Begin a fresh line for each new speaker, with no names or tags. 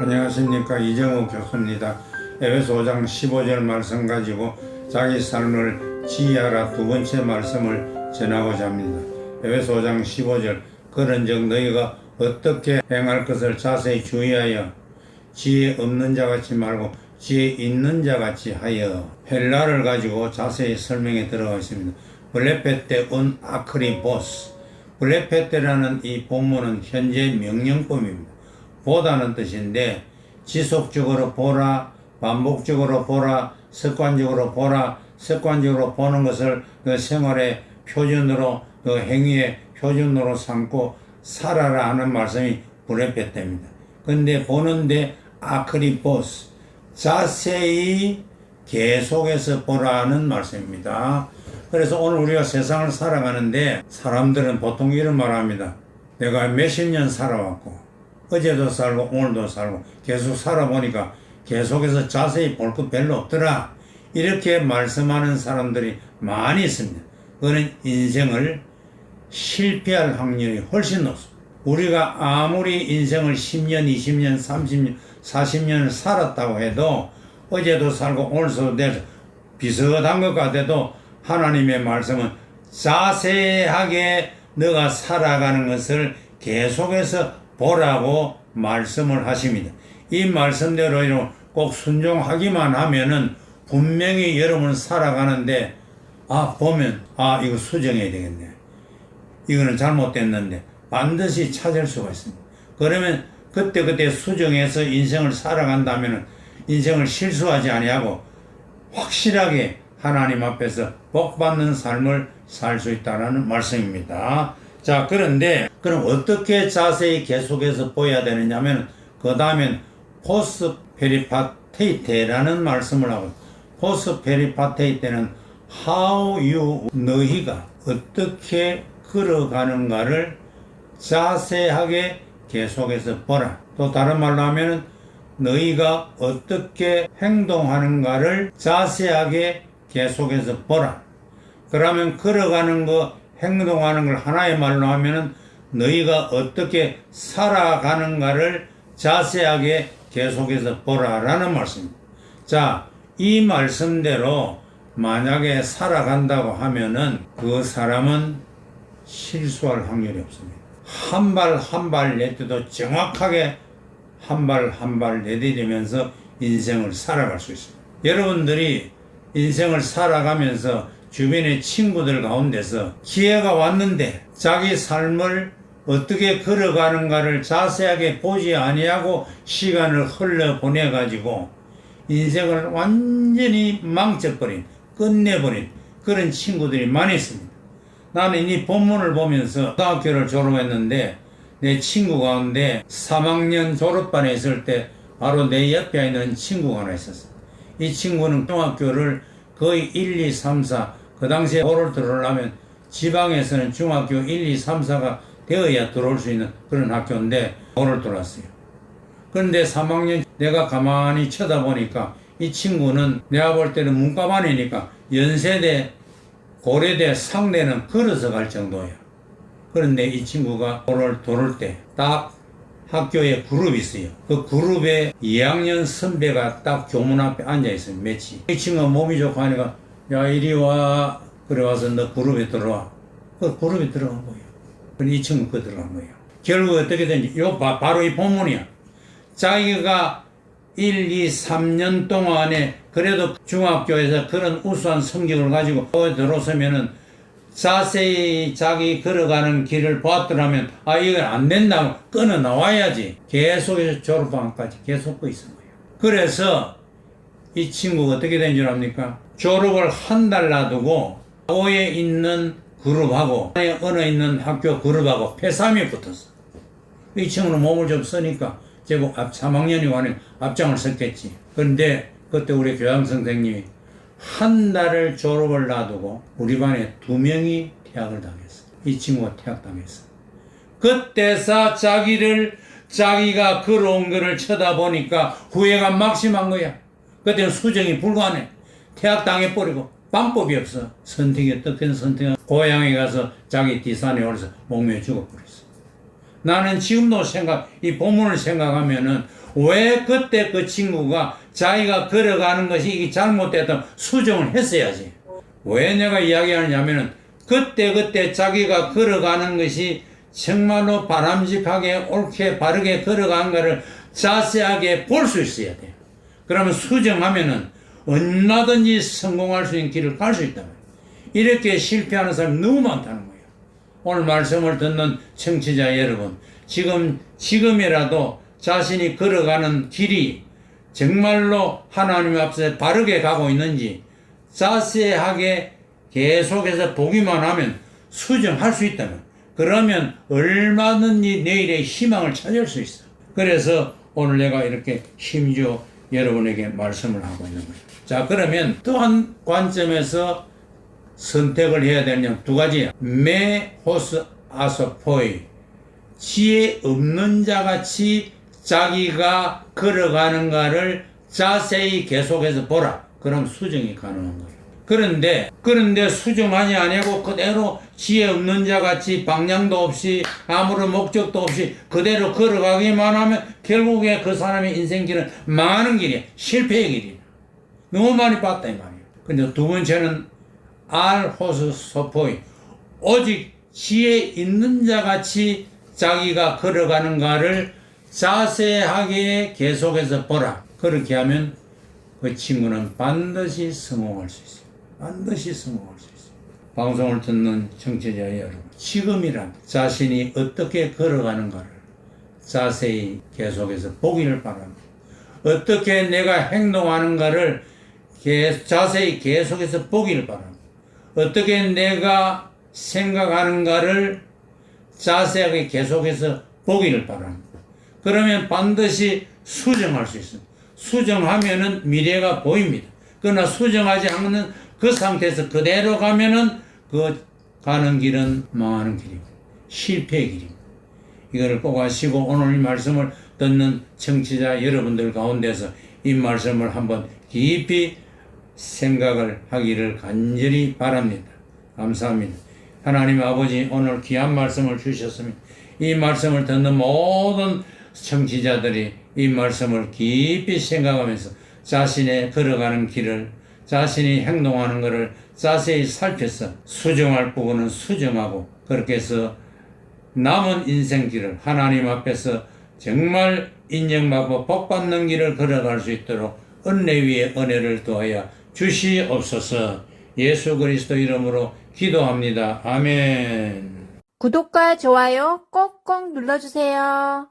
안녕하십니까 이정우 교수입니다. 에베소 5장 15절 말씀 가지고 자기 삶을 지혜하라 두 번째 말씀을 전하고자 합니다. 에베소 5장 15절 그런즉 너희가 어떻게 행할 것을 자세히 주의하여 지혜 없는 자 같이 말고 지혜 있는 자 같이 하여 헬라를 가지고 자세히 설명에 들어가겠습니다. 블레페테 온 아크리보스 블레페테라는 이 본문은 현재 명령법입니다. 보다는 뜻인데 지속적으로 보라, 반복적으로 보라, 습관적으로 보라, 습관적으로 보는 것을 그 생활의 표준으로 그 행위의 표준으로 삼고 살아라 하는 말씀이 브레페트입니다. 근데 보는데 아크리포스 자세히 계속해서 보라는 말씀입니다. 그래서 오늘 우리가 세상을 살아가는데 사람들은 보통 이런 말 합니다. 내가 몇십 년 살아왔고 어제도 살고 오늘도 살고 계속 살아보니까 계속해서 자세히 볼 것 별로 없더라. 이렇게 말씀하는 사람들이 많이 있습니다. 그는 인생을 실패할 확률이 훨씬 높습니다. 우리가 아무리 인생을 10년, 20년, 30년, 40년을 살았다고 해도 어제도 살고 오늘도 내서 비슷한 것 같아도 하나님의 말씀은 자세하게 너가 살아가는 것을 계속해서 보라고 말씀을 하십니다. 이 말씀대로 꼭 순종하기만 하면은 분명히 여러분 살아가는데 아 보면 아 이거 수정해야 되겠네. 이거는 잘못됐는데 반드시 찾을 수가 있습니다. 그러면 그때 그때 수정해서 인생을 살아간다면 인생을 실수하지 아니하고 확실하게 하나님 앞에서 복 받는 삶을 살 수 있다는 말씀입니다. 자, 그런데 그럼 어떻게 자세히 계속해서 보여야 되느냐면 그 다음엔 포스 페리파테이테라는 말씀을 하고 포스 페리파테이테는 how you 너희가 어떻게 걸어가는가를 자세하게 계속해서 보라. 또 다른 말로 하면은 너희가 어떻게 행동하는가를 자세하게 계속해서 보라. 그러면 걸어가는 거, 행동하는 걸 하나의 말로 하면은 너희가 어떻게 살아가는가를 자세하게 계속해서 보라라는 말씀입니다. 자, 이 말씀대로 만약에 살아간다고 하면은 그 사람은 실수할 확률이 없습니다. 한 발 한 발 내때도 정확하게 한 발 한 발 내디디면서 인생을 살아갈 수 있습니다. 여러분들이 인생을 살아가면서 주변의 친구들 가운데서 기회가 왔는데 자기 삶을 어떻게 걸어가는가를 자세하게 보지 아니하고 시간을 흘러 보내 가지고 인생을 완전히 망쳐버린 끝내버린 그런 친구들이 많이 있습니다. 나는 이 본문을 보면서 고등학교를 졸업했는데 내 친구 가운데 3학년 졸업반에 있을 때 바로 내 옆에 있는 친구가 하나 있었어. 이 친구는 중학교를 거의 1, 2, 3, 4, 그 당시에 호를 들어오려면 지방에서는 중학교 1, 2, 3, 4가 되어야 들어올 수 있는 그런 학교인데 호를 들어왔어요. 그런데 3학년 내가 가만히 쳐다보니까 이 친구는 내가 볼 때는 문과반이니까 연세대, 고려대, 상대는 걸어서 갈 정도야. 그런데 이 친구가 오늘 돌을 때 딱 학교에 그룹이 있어요. 그 그룹에 2학년 선배가 딱 교문 앞에 앉아 있어요. 매치. 이 친구가 몸이 좋고 하니까 야 이리 와. 그래 와서 너 그룹에 들어와. 그 그룹에 들어간 거예요. 그이 친구 그 들어간 거예요. 결국 어떻게 된지 요 바, 바로 이 본문이야. 자기가 1, 2, 3년 동안에 그래도 중학교에서 그런 우수한 성적을 가지고 들어서면은 자세히 자기 걸어가는 길을 보았더라면 아 이건 안 된다고 끊어 나와야지 계속해서 졸업방까지 계속 고 있은 거예요. 그래서 이 친구가 어떻게 된 줄 압니까? 졸업을 한 달 놔두고 오에 있는 그룹하고 어느 있는 학교 그룹하고 폐삼이 붙었어. 이 친구는 몸을 좀 쓰니까 앞 3학년이 와는 앞장을 섰겠지. 그런데 그때 우리 교장 선생님이 한 달을 졸업을 놔두고 우리 반에 두 명이 퇴학을 당했어. 이 친구가 퇴학당했어. 그때서 자기를 자기가 걸어온 거를 쳐다보니까 후회가 막심한 거야. 그때는 수정이 불가능해. 퇴학당해 버리고 방법이 없어. 선택이 어떻게 선택? 고향에 가서 자기 뒷산에 올라서 목매어 죽어버렸어. 나는 지금도 생각, 이 본문을 생각하면은 왜 그때 그 친구가 자기가 걸어가는 것이 이게 잘못됐다면 수정을 했어야지. 왜 내가 이야기하냐면은 그때 그때 자기가 걸어가는 것이 정말로 바람직하게 옳게 바르게 걸어간 것을 자세하게 볼 수 있어야 돼요. 그러면 수정하면은 얼마든지 성공할 수 있는 길을 갈 수 있다. 이렇게 실패하는 사람이 너무 많다는 거예요. 오늘 말씀을 듣는 청취자 여러분, 지금, 지금이라도 자신이 걸어가는 길이 정말로 하나님 앞에 바르게 가고 있는지 자세하게 계속해서 보기만 하면 수정할 수 있다면, 그러면 얼마든지 내일의 희망을 찾을 수 있어. 그래서 오늘 내가 이렇게 심지어 여러분에게 말씀을 하고 있는 거예요. 자, 그러면 또 한 관점에서 선택을 해야 되는 두 가지야. 메 호스 아소포이. 지혜 없는 자 같이 자기가 걸어가는가를 자세히 계속해서 보라. 그럼 수정이 가능한 거예요. 그런데, 그런데 수정하지 아니고 그대로 지혜 없는 자 같이 방향도 없이 아무런 목적도 없이 그대로 걸어가기만 하면 결국에 그 사람의 인생길은 망하는 길이야. 실패의 길이야. 너무 많이 봤다, 이 말이에요. 근데 두 번째는 알호스 소포이. 오직 지혜 있는 자 같이 자기가 걸어가는가를 자세하게 계속해서 보라. 그렇게 하면 그 친구는 반드시 성공할 수 있어요. 반드시 성공할 수 있어요. 방송을 듣는 청취자 여러분, 지금이란 자신이 어떻게 걸어가는가를 자세히 계속해서 보기를 바랍니다. 어떻게 내가 행동하는가를 계- 자세히 계속해서 보기를 바랍니다. 어떻게 내가 생각하는가를 자세하게 계속해서 보기를 바랍니다. 그러면 반드시 수정할 수 있습니다. 수정하면은 미래가 보입니다. 그러나 수정하지 않는 그 상태에서 그대로 가면은 그 가는 길은 망하는 길입니다. 실패의 길입니다. 이거를 꼭 아시고 오늘 이 말씀을 듣는 청취자 여러분들 가운데서 이 말씀을 한번 깊이 생각을 하기를 간절히 바랍니다. 감사합니다. 하나님 아버지 오늘 귀한 말씀을 주셨습니다. 이 말씀을 듣는 모든 청취자들이 이 말씀을 깊이 생각하면서 자신의 걸어가는 길을 자신이 행동하는 것을 자세히 살펴서 수정할 부분은 수정하고 그렇게 해서 남은 인생길을 하나님 앞에서 정말 인정받고 복받는 길을 걸어갈 수 있도록 은혜 위에 은혜를 더하여 주시옵소서 예수 그리스도 이름으로 기도합니다. 아멘.
구독과 좋아요 꼭꼭 눌러주세요.